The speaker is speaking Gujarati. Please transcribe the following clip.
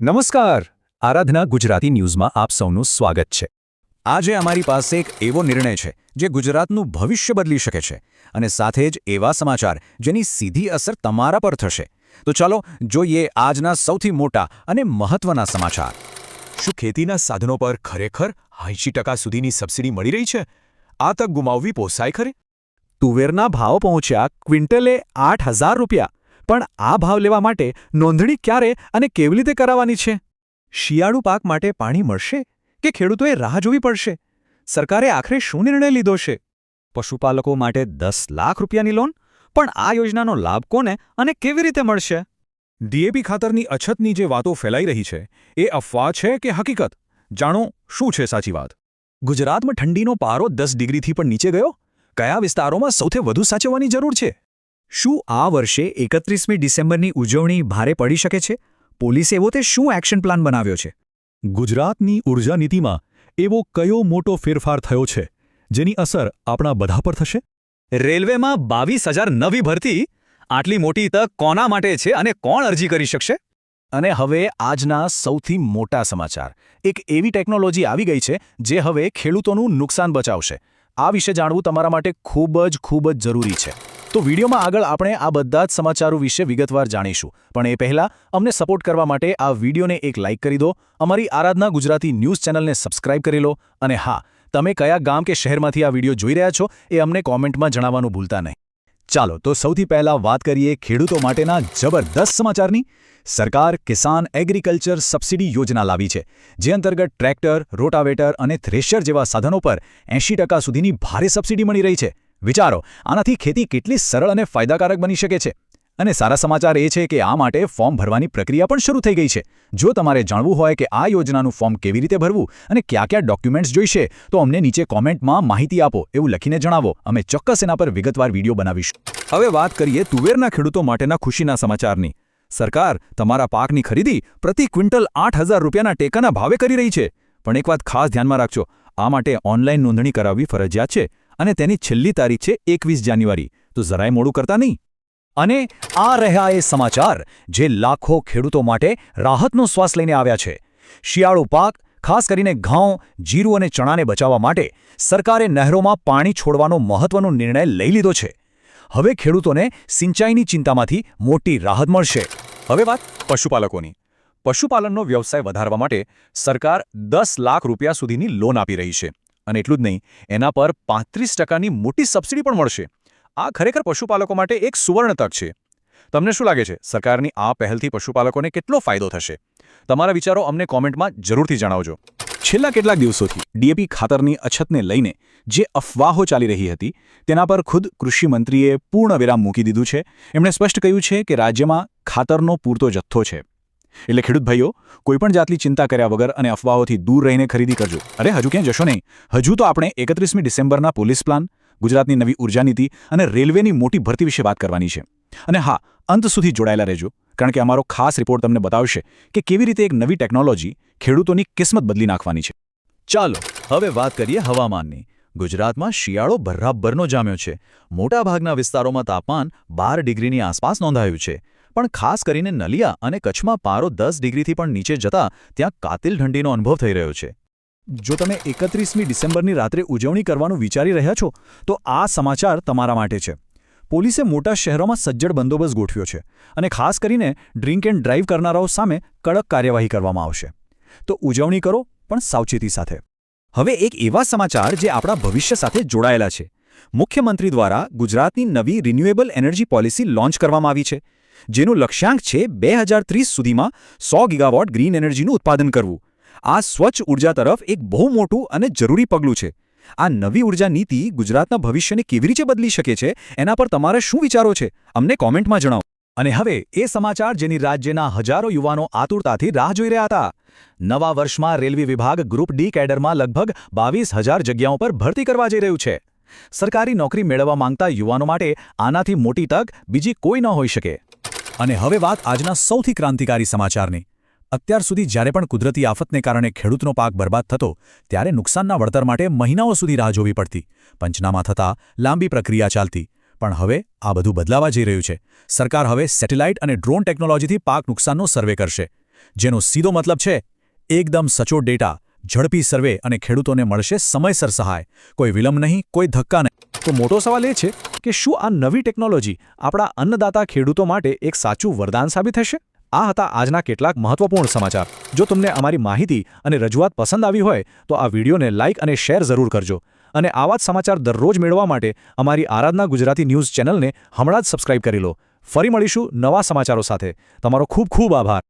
નમસ્કાર. આરાધના ગુજરાતી ન્યૂઝમાં આપ સૌનું સ્વાગત છે. આજે અમારી પાસે એક એવો નિર્ણય છે, જે ગુજરાતનું ભવિષ્ય બદલી શકે છે અને સાથે જ એવા સમાચાર જેની સીધી અસર તમારા પર થશે. તો ચાલો જોઈએ આજના સૌથી મોટા અને મહત્વના સમાચાર. શું ખેતીના સાધનો પર ખરેખર એંશી ટકા સુધીની સબસિડી મળી રહી છે? આ તક ગુમાવવી પોસાય ખરે? તુવેરના ભાવ પહોંચ્યા ક્વિન્ટલે આઠ રૂપિયા. પણ આ ભાવ લેવા માટે નોંધણી ક્યારે અને કેવી રીતે કરાવવાની છે? શિયાળુ પાક માટે પાણી મળશે કે ખેડૂતોએ રાહ જોવી પડશે? સરકારે આખરે શું નિર્ણય લીધો છે? પશુપાલકો માટે દસ લાખ રૂપિયાની લોન? પણ આ યોજનાનો લાભ કોને અને કેવી રીતે મળશે? ડીએપી ખાતરની અછતની જે વાતો ફેલાઈ રહી છે, એ અફવા છે કે હકીકત? જાણો, શું છે સાચી વાત? ગુજરાતમાં ઠંડીનો પારો દસ ડિગ્રીથી પણ નીચે ગયો? કયા વિસ્તારોમાં સૌથી વધુ સાચવવાની જરૂર છે? શું આ વર્ષે એકત્રીસમી ડિસેમ્બરની ઉજવણી ભારે પડી શકે છે? પોલીસે એવો તે શું એક્શન પ્લાન બનાવ્યો છે? ગુજરાતની ઊર્જા નીતિમાં એવો કયો મોટો ફેરફાર થયો છે? જેની અસર આપણા બધા પર થશે? રેલવેમાં બાવીસ હજાર નવી ભરતી? આટલી મોટી તક કોના માટે છે અને કોણ અરજી કરી શકશે? અને હવે આજના સૌથી મોટા સમાચાર. એક એવી ટેકનોલોજી આવી ગઈ છે જે હવે ખેડૂતોનું નુકસાન બચાવશે. આ વિશે જાણવું તમારા માટે ખૂબ જ ખૂબ જ જરૂરી છે. તો વિડીયોમાં આગળ આપણે આ બધા જ સમાચારો વિશે વિગતવાર જાણીશું. પણ એ પહેલાં અમને સપોર્ટ કરવા માટે આ વિડીયોને એક લાઇક કરી દો, અમારી આરાધના ગુજરાતી ન્યૂઝ ચેનલને સબસ્ક્રાઇબ કરી લો, અને હા, તમે કયા ગામ કે શહેરમાંથી આ વીડિયો જોઈ રહ્યા છો એ અમને કોમેન્ટમાં જણાવવાનું ભૂલતા નહીં. ચાલો, તો સૌથી પહેલા વાત કરીએ ખેડૂતો માટેના જબરદસ્ત સમાચારની. સરકાર કિસાન એગ્રીકલ્ચર સબસિડી યોજના લાવી છે, જે અંતર્ગત ટ્રેક્ટર, રોટાવેટર અને થ્રેશર જેવા સાધનો પર એંશી સુધીની ભારે સબસિડી મળી રહી છે. વિચારો, આનાથી ખેતી કેટલી સરળ અને ફાયદાકારક બની શકે છે? અને સારા સમાચાર એ છે કે આ માટે ફોર્મ ભરવાની પ્રક્રિયા પણ શરૂ થઈ ગઈ છે. જો તમારે જાણવું હોય કે આ યોજનાનું ફોર્મ કેવી રીતે ભરવું અને કયા કયા ડોક્યુમેન્ટ્સ જોઈશે, તો અમને નીચે કોમેન્ટમાં માહિતી આપો, એવું લખીને જણાવો. અમે ચોક્કસ એના પર વિગતવાર વીડિયો બનાવીશું. હવે વાત કરીએ તુવેરના ખેડૂતો માટેના ખુશીના સમાચારની. સરકાર તમારા પાકની ખરીદી પ્રતિ ક્વિન્ટલ આઠ રૂપિયાના ટેકાના ભાવે કરી રહી છે. પણ એક વાત ખાસ ધ્યાનમાં રાખજો, આ માટે ઓનલાઈન નોંધણી કરાવવી ફરજિયાત છે. અને તેની છેલ્લી તારીખ છે એકવીસ જાન્યુઆરી. તો જરાય મોડું કરતા નહીં. અને આ રહ્યા એ સમાચાર જે લાખો ખેડૂતો માટે રાહતનો શ્વાસ લઈને આવ્યા છે. શિયાળુ પાક, ખાસ કરીને ઘઉં, જીરું અને ચણાને બચાવવા માટે સરકારે નહેરોમાં પાણી છોડવાનો મહત્વનો નિર્ણય લઈ લીધો છે. હવે ખેડૂતોને સિંચાઈની ચિંતામાંથી મોટી રાહત મળશે. હવે વાત પશુપાલકોની. પશુપાલનનો વ્યવસાય વધારવા માટે સરકાર દસ લાખ રૂપિયા સુધીની લોન આપી રહી છે. અને એટલું જ નહીં, એના પર પાંત્રીસ ટકાની મોટી સબસિડી પણ મળશે. આ ખરેખર પશુપાલકો માટે એક સુવર્ણ તક છે. તમને શું લાગે છે, સરકારની આ પહેલથી પશુપાલકોને કેટલો ફાયદો થશે? તમારા વિચારો અમને કોમેન્ટમાં જરૂરથી જણાવજો. છેલ્લા કેટલાક દિવસોથી ડીએપી ખાતરની અછતને લઈને જે અફવાહો ચાલી રહી હતી, તેના પર ખુદ કૃષિમંત્રીએ પૂર્ણ વિરામ મૂકી દીધું છે. એમણે સ્પષ્ટ કહ્યું છે કે રાજ્યમાં ખાતરનો પૂરતો જથ્થો છે. એટલે ખેડૂત ભાઈઓ, કોઈપણ જાતની ચિંતા કર્યા વગર અને અફવાઓથી દૂર રહીને ખરીદી કરજો. અરે, હજુ ક્યાં જશો નહીં? હજુ તો આપણે એકત્રીસમી ડિસેમ્બરના પોલીસ પ્લાન, ગુજરાતની નવી ઊર્જા નીતિ અને રેલવેની મોટી ભરતી વિશે વાત કરવાની છે. અને હા, અંત સુધી જોડાયેલા રહેજો, કારણ કે અમારો ખાસ રિપોર્ટ તમને બતાવશે કે કેવી રીતે એક નવી ટેકનોલોજી ખેડૂતોની કિસ્મત બદલી નાખવાની છે. ચાલો, હવે વાત કરીએ હવામાનની. ગુજરાતમાં શિયાળો બરાબરનો જામ્યો છે. મોટાભાગના વિસ્તારોમાં તાપમાન બાર ડિગ્રીની આસપાસ નોંધાયું છે. પણ ખાસ કરીને નલિયા અને કચ્છમાં પારો દસ ડિગ્રીથી પણ નીચે જતા ત્યાં કાતિલ ઠંડીનો અનુભવ થઈ રહ્યો છે. જો તમે એકત્રીસમી ડિસેમ્બરની રાત્રે ઉજવણી કરવાનું વિચારી રહ્યા છો, તો આ સમાચાર તમારા માટે છે. પોલીસે મોટા શહેરોમાં સજ્જડ બંદોબસ્ત ગોઠવ્યો છે અને ખાસ કરીને ડ્રિંક એન્ડ ડ્રાઈવ કરનારાઓ સામે કડક કાર્યવાહી કરવામાં આવશે. તો ઉજવણી કરો, પણ સાવચેતી સાથે. હવે એક એવા સમાચાર જે આપણા ભવિષ્ય સાથે જોડાયેલા છે. મુખ્યમંત્રી દ્વારા ગુજરાતની નવી રિન્યુએબલ એનર્જી પોલિસી લોન્ચ કરવામાં આવી છે. જેનું લક્ષ્યાંક છે બે હજાર ત્રીસ સુધીમાં સો ગીગાવોટ ગ્રીન એનર્જીનું ઉત્પાદન કરવું. આ સ્વચ્છ ઊર્જા તરફ એક બહુ મોટું અને જરૂરી પગલું છે. આ નવી ઊર્જા નીતિ ગુજરાતના ભવિષ્યને કેવી રીતે બદલી શકે છે, એના પર તમારે શું વિચારો છે, અમને કોમેન્ટમાં જણાવો. અને હવે એ સમાચાર જેની રાજ્યના હજારો યુવાનો આતુરતાથી રાહ જોઈ રહ્યા હતા. નવા વર્ષમાં રેલવે વિભાગ ગ્રુપ ડી કેડરમાં લગભગ બાવીસ હજાર જગ્યાઓ પર ભરતી કરવા જઈ રહ્યું છે. સરકારી નોકરી મેળવવા માંગતા યુવાનો માટે આનાથી મોટી તક બીજી કોઈ ન હોઈ શકે. અને હવે વાત આજના સૌથી ક્રાંતિકારી સમાચારની. અત્યાર સુધી જ્યારે પણ કુદરતી આફતને કારણે ખેડૂતનો પાક બરબાદ થતો, ત્યારે નુકસાનના વળતર માટે મહિનાઓ સુધી રાહ જોવી પડતી. પંચનામા થતાં લાંબી પ્રક્રિયા ચાલતી. પણ હવે આ બધું બદલાવા જઈ રહ્યું છે. સરકાર હવે સેટેલાઇટ અને ડ્રોન ટેકનોલોજીથી પાક નુકસાનનો સર્વે કરશે. જેનો સીધો મતલબ છે, એકદમ સચોટ ડેટા, ઝડપી સર્વે અને ખેડૂતોને મળશે સમયસર સહાય. કોઈ વિલંબ નહીં, કોઈ ધક્કા નહીં. તો મોટો સવાલ એ છે કે શું આ નવી ટેકનોલોજી આપણા અન્નદાતા ખેડૂતો માટે એક સાચું વરદાન સાબિત થશે? આ હતા આજના કેટલાક મહત્વપૂર્ણ સમાચાર. જો તમને અમારી માહિતી અને રજૂઆત પસંદ આવી હોય, તો આ વિડીયોને લાઇક અને શેર જરૂર કરજો. અને આવા જ સમાચાર દરરોજ મેળવવા માટે અમારી આરાધના ગુજરાતી ન્યૂઝ ચેનલને હમણાં જ સબસ્ક્રાઇબ કરી લો. ફરી મળીશું નવા સમાચારો સાથે. તમારો ખૂબ ખૂબ આભાર.